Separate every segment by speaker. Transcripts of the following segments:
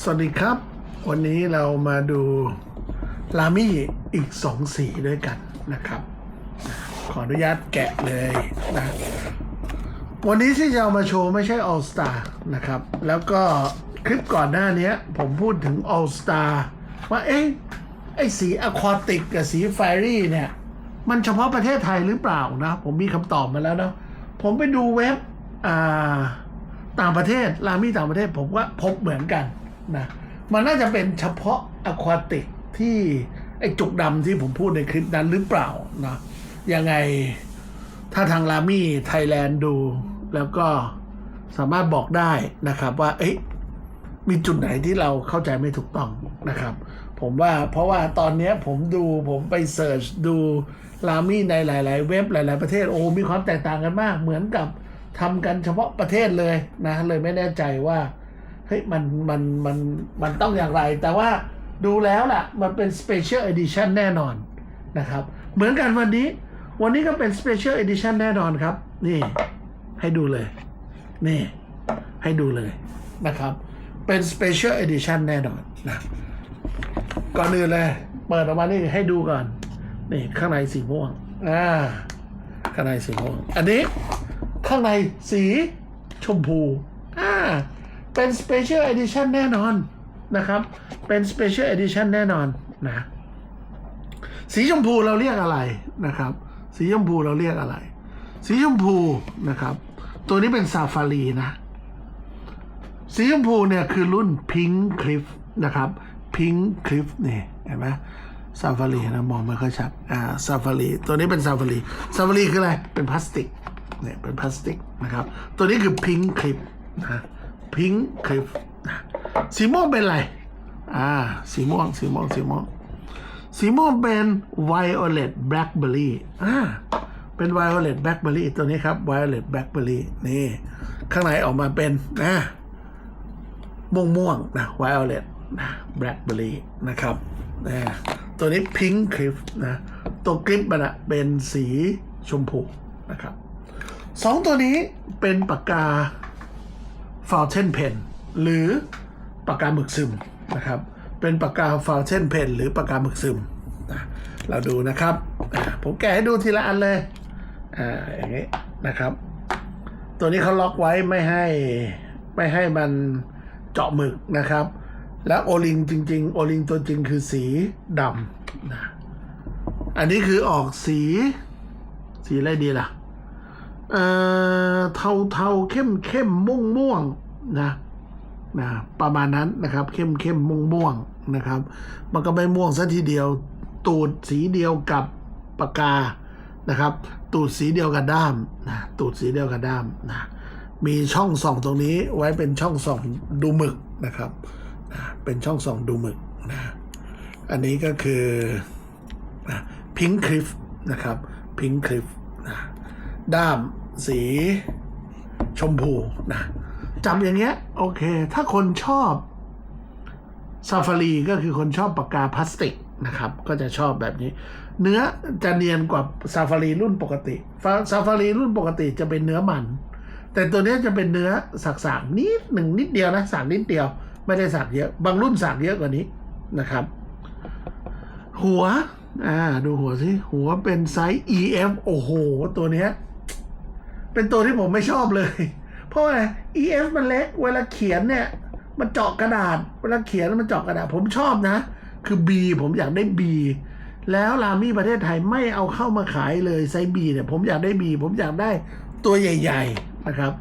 Speaker 1: สวัสดีครับ วันนี้เรามาดูลามี่อีกสองสีด้วยกันนะครับ ขออนุญาตแกะเลยนะวันนี้ที่จะเอามาโชว์ไม่ใช่ All Star นะครับ แล้วก็คลิปก่อนหน้านี้ผมพูดถึง All Star ว่าเอ๊ะไอ้สีอะควาติกกับสีไฟรี่เนี่ย มันเฉพาะประเทศไทยหรือเปล่านะ ผมมีคำตอบมาแล้วนะผมไปดูเว็บต่างประเทศลามี่ต่างประเทศผมว่าพบเหมือนกัน นะมันน่าจะเป็นเฉพาะอะควาติกที่ไอ้จุกดำที่ผมพูดในคลิปนั้นหรือเปล่านะยังไงถ้าทางรามี่ไทยแลนด์ดู แล้วก็สามารถบอกได้นะครับว่า เอ๊ะมีจุดไหนที่เราเข้าใจไม่ถูกต้องนะครับ ผมว่าเพราะว่าตอนนี้ผมดูผมไปเสิร์ชดูรามี่ในหลาย ๆ เว็บหลาย ๆ ประเทศโอ้มีความแตกต่างกันมาก เหมือนกับทำกันเฉพาะประเทศเลยนะ เลยไม่แน่ใจว่า เฮ้ยมันมันมันมันต้องอย่างไร แต่ว่าดูแล้วล่ะ มันเป็น Special Edition แน่นอนนะครับ เหมือนกันวันนี้ วันนี้ก็เป็น Special Edition แน่นอนครับ นี่ให้ดูเลย นี่ ให้ดูเลยนะครับ เป็น Special Edition แน่นอนนะก่อนอื่นเลย เปิดออกมานี่ให้ดูก่อน นี่ข้างในสีม่วงอ่าข้างในสีม่วง อันนี้ ข้างในสีชมพูอ่า เป็น Special Edition แน่นอนนะครับ เป็น Special Edition แน่นอนนะ สีชมพูเราเรียกอะไรนะครับ สีชมพูเราเรียกอะไร สีชมพูนะครับ ตัวนี้เป็นซาฟารีนะ สีชมพูเนี่ยคือรุ่น Pink Cliff นะครับ Pink Cliff นี่เห็นไหมซาฟารีนะมองไม่ค่อยชัด อ่าซาฟารีตัวนี้เป็นซาฟารีซาฟารีคืออะไร เป็นพลาสติก เนี่ยเป็นพลาสติกนะครับ ตัวนี้คือ Pink Cliff นะ Pink Cliff นะสีม่วงเป็นอะไร อ่า สีม่วง สีม่วง สีม่วง สีม่วงเป็น violet blackberry อ่า เป็น violet blackberry ตัวนี้ครับ violet blackberry นี่ ข้างในออกมาเป็นนะม่วงม่วงนะ violet นะ blackberry นะครับนะตัวนี้ pink cliff นะ ตัวกริปมันอะเป็นสีชมพูนะครับสองตัวนี้เป็นปากกา fountain pen หรือปากกาหมึกซึมนะครับ เป็นปากกา fountain pen หรือปากกาหมึกซึมนะเราดูนะครับ ผมแกะให้ดูทีละอันเลย อ่า อย่างนี้นะครับ ตัวนี้เขาล็อกไว้ไม่ให้ไม่ให้มันเจาะหมึกนะครับ แล้วโอลิงจริง ๆ โอลิงตัวจริงคือสีดำนะ อันนี้คือออกสี สีอะไรดีล่ะ เอ่อเทาเทาเข้มเข้มม่วงม่วงนะนะประมาณนั้นนะครับ เข้มเข้มม่วงม่วงนะครับ มันก็ไม่ม่วงซะทีเดียว ตูดสีเดียวกับปากกานะครับ ตูดสีเดียวกับด้ามนะตูดสีเดียวกับด้ามนะมีช่องส่องตรงนี้ไว้เป็นช่องส่องดูหมึกนะครับนะเป็นช่องส่องดูหมึกนะอันนี้ก็คือพิงคลิฟนะครับพิงคลิฟนะด้าม สีชมพูนะจำอย่างเงี้ย โอเค ถ้าคนชอบซาฟารีก็คือคนชอบปากกาพลาสติกนะครับ ก็จะชอบแบบนี้ เนื้อจะเนียนกว่าซาฟารีรุ่นปกติซาฟารีรุ่นปกติจะเป็นเนื้อมัน แต่ตัวนี้จะเป็นเนื้อสักๆนิดหนึ่งนิดเดียวนะสักนิดเดียว ไม่ได้สักเยอะ บางรุ่นสักเยอะกว่านี้นะครับ หัวอ่าดูหัวสิหัวเป็นไซส์ EF โอ้โห ตัวเนี้ย เป็นตัวที่ผมไม่ชอบเลย เพราะว่า EF มันเล็ก เวลาเขียนเนี่ย มันเจาะกระดาษ เวลาเขียนแล้วมันเจาะกระดาษ ผมชอบนะ คือ B ผมอยากได้ B แล้วรามี่ประเทศไทยไม่เอาเข้ามาขายเลยไซส์ B เนี่ย ผมอยากได้ B ผมอยากได้ตัวใหญ่ ๆนะครับ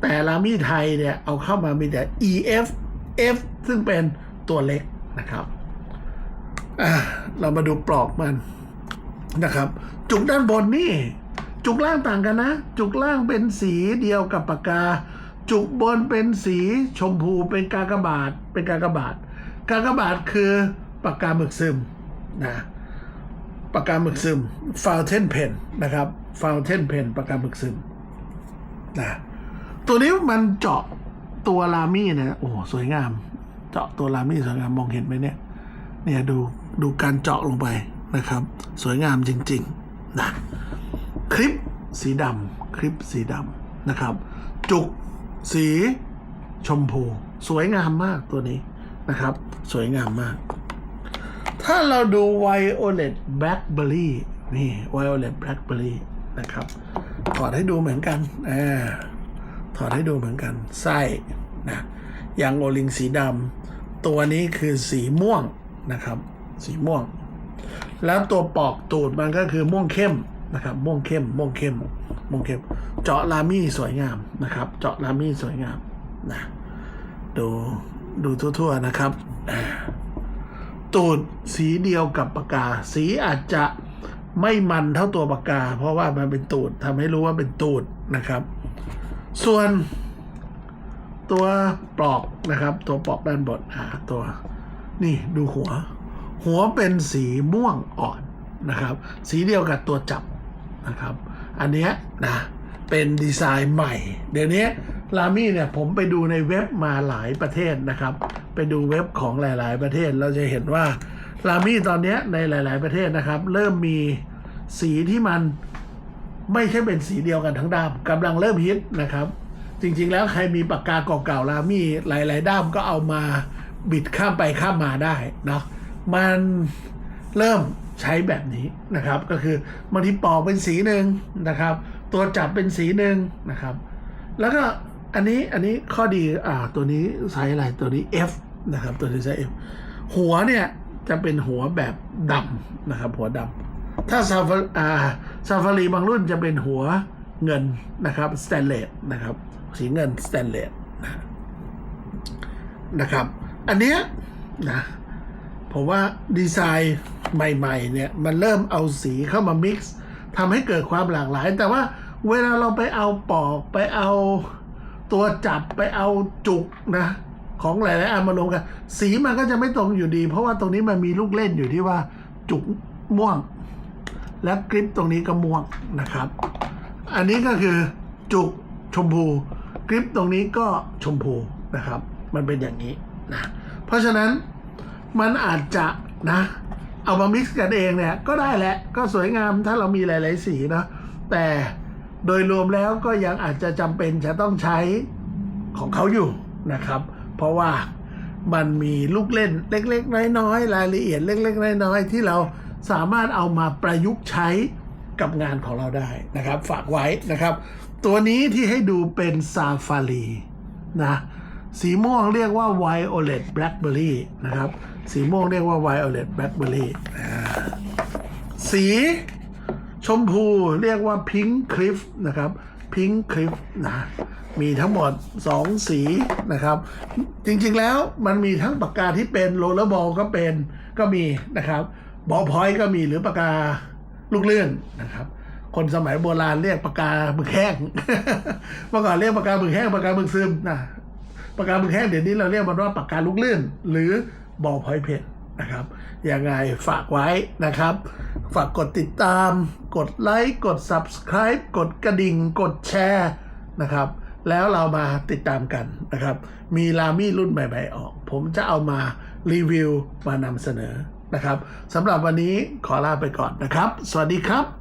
Speaker 1: แต่รามี่ไทยเนี่ย เอาเข้ามามีแต่ EF F ซึ่งเป็นตัวเล็กนะครับเรามาดูปลอกมันนะครับ จุกด้านบนนี่ จุกล่างต่างกันนะ จุกล่างเป็นสีเดียวกับปากกา จุกบนเป็นสีชมพูเป็นกากบาทเป็นกากบาทกากบาทคือปากกาหมึกซึมนะปากกาหมึกซึม fountain pen นะครับ fountain pen ปากกาหมึกซึมนะตัวนี้มันเจาะตัวลามี่นะโอ้สวยงาม เจาะตัวลามี่สวยงามมองเห็นไหมเนี่ยเนี่ยดูดูการเจาะลงไปนะครับ สวยงามจริง ๆ นะ ลิปสีดำคลิปสีดำนะครับ จุกสีชมพู สวยงามมากตัวนี้นะครับ สวยงามมาก ถ้าเราดู Violet Blackberry นี่ Violet Blackberry นะครับ ถอดให้ดูเหมือนกันอ่าถอดให้ดูเหมือนกัน ไส้นะยางโอลิงสีดำตัวนี้คือสีม่วงนะครับ สีม่วง แล้วตัวปอกตูดมันก็คือม่วงเข้ม นะครับม่วงเข้มม่วงเข้มม่วงเข้ม เจาะลามี่สวยงามนะครับ เจาะลามี่สวยงามนะดูดูทั่วๆนะครับ ตูดสีเดียวกับปากกา สีอาจจะไม่มันเท่าตัวปากกา เพราะว่ามันเป็นตูดทำให้รู้ว่าเป็นตูดนะครับ ส่วนตัวปลอกนะครับ ตัวปลอกด้านบนอ่าตัวนี่ดูหัว หัวเป็นสีม่วงอ่อนนะครับ สีเดียวกับตัวจับ นะครับ อันเนี้ยนะเป็นดีไซน์ใหม่ เดี๋ยวนี้ลามี่เนี่ยผมไปดูในเว็บมาหลายประเทศนะครับ ไปดูเว็บของหลาย ๆ ประเทศเราจะเห็นว่าลามี่ตอนเนี้ยในหลาย ๆ ประเทศนะครับ เริ่มมีสีที่มันไม่ใช่เป็นสีเดียวกันทั้งด้ามกำลังเริ่มฮิตนะครับ จริง ๆ แล้วใครมีปากกาเก่าๆลามี่หลาย ๆ ด้ามก็เอามาบิดข้ามไปข้ามมาได้เนาะมัน เริ่มใช้แบบนี้นะครับ ก็คือบางทีปอกเป็นสีหนึ่งนะครับ ตัวจับเป็นสีหนึ่งนะครับ แล้วก็อันนี้อันนี้ข้อดีอ่าตัวนี้ไซส์อะไรตัวนี้ F นะครับ ตัวนี้ไซส์ F หัวเนี่ยจะเป็นหัวแบบดำนะครับ หัวดำถ้าซาฟาอ่าซาฟารีบางรุ่นจะเป็นหัวเงินนะครับสแตนเลสนะครับ สีเงินสแตนเลสนะนะครับ อันเนี้ยนะผมว่าดีไซน์ ใหม่ๆเนี่ยมันเริ่มเอาสีเข้ามา mix ทำให้เกิดความหลากหลาย แต่ว่าเวลาเราไปเอาปอกไปเอาตัวจับไปเอาจุกนะ ของหลายๆอันมารวมกัน สีมันก็จะไม่ตรงอยู่ดี เพราะว่าตรงนี้มันมีลูกเล่นอยู่ที่ว่าจุกม่วง และกริปตรงนี้ก็ม่วงนะครับ อันนี้ก็คือจุกชมพูกริปตรงนี้ก็ชมพูนะครับ มันเป็นอย่างนี้นะเพราะฉะนั้นมันอาจจะนะ เอามามิกซ์กันเองเนี่ยก็ได้แหละก็สวยงามถ้าเรามีหลาย ๆ สีเนาะแต่โดยรวมแล้วก็ยังอาจจะจำเป็นจะต้องใช้ของเขาอยู่นะครับ เพราะว่ามันมีลูกเล่นเล็ก ๆ น้อย ๆ รายละเอียดเล็ก ๆ น้อย ๆ ที่เราสามารถเอามาประยุกต์ใช้กับงานของเราได้นะครับ ฝากไว้นะครับ ตัวนี้ที่ให้ดูเป็นซาฟารีนะ สีม่วงเรียกว่า Violet Blackberry นะครับ สีม่วงเรียกว่า Violet Blackberry อ่สีชมพูเรียกว่า Pink Cliff นะครับ Pink Cliff นะมีทั้งหมด 2 สีนะครับ จริงๆแล้วมันมีทั้งปากกาที่เป็นโรลเลอร์บอลก็เป็นก็มีนะครับบอลพอยต์ก็มีหรือปากกาลูกเลื่อนนะครับ คนสมัยโบราณเรียกปากกาบึกแห้งเมื่อก่อนเรียกปากกาบึกแห้งปากกาบึกซึมนะ ปากกาบึกแห้งเดี๋ยวนี้เราเรียกมันว่าปากกาลูกเลื่อนหรือบอลพอยเพนนะครับยังไงฝากไว้นะครับ ฝากกดติดตาม กดไลค์ กด subscribe กดกระดิ่ง กดแชร์นะครับ แล้วเรามาติดตามกันนะครับ มีลามี่รุ่นใหม่ๆออก ผมจะเอามารีวิวมานำเสนอนะครับสำหรับวันนี้ขอลาไปก่อนนะครับ สวัสดีครับ